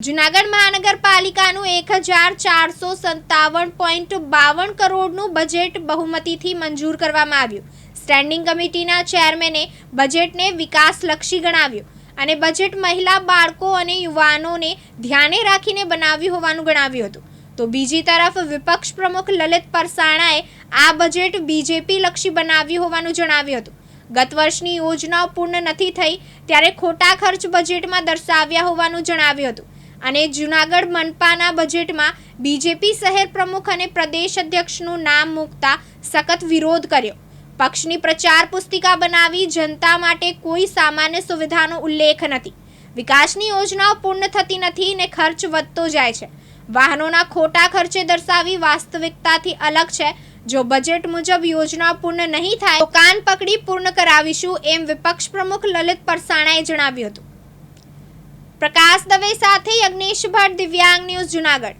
જુનાગઢ મહાનગરપાલિકાનું એક હજાર ચારસો સત્તાવન પોઈન્ટ બાવન કરોડનું બજેટ બહુમતીથી મંજૂર કરવામાં આવ્યું. સ્ટેન્ડિંગ કમિટીના ચેરમેને બજેટને વિકાસલક્ષી ગણાવ્યું અને બજેટ મહિલા, બાળકો અને યુવાનોને ધ્યાને રાખીને બનાવ્યું હોવાનું ગણાવ્યું હતું. તો બીજી તરફ વિપક્ષ પ્રમુખ લલિત પરસાણાએ આ બજેટ બીજેપી લક્ષી બનાવ્યું હોવાનું જણાવ્યું હતું. ગત વર્ષની યોજનાઓ પૂર્ણ નથી થઈ ત્યારે ખોટા ખર્ચ બજેટમાં દર્શાવ્યા હોવાનું જણાવ્યું હતું. અને જૂનાગઢ મનપાના બજેટમાં બીજેપી શહેર પ્રમુખ અને પ્રદેશ અધ્યક્ષનું નામ મૂકતા સખત વિરોધ કર્યો. પક્ષની પ્રચાર પુસ્તિકા બનાવી જનતા માટે કોઈ સામાન્ય સુવિધાનો ઉલ્લેખ નથી. વિકાસની યોજનાઓ પૂર્ણ થતી નથી ને ખર્ચ વધતો જાય છે. વાહનોના ખોટા ખર્ચે દર્શાવી વાસ્તવિકતાથી અલગ છે. જો બજેટ મુજબ યોજના પૂર્ણ નહીં થાય, તો કાન પકડી પૂર્ણ કરાવીશું એમ વિપક્ષ પ્રમુખ લલિત પરસાણાએ જણાવ્યું હતું. પ્રકાશ દવે સાથે અગ્નેશ ભટ્ટ દિવ્યાંગ ન્યૂઝ જુનાગઢ.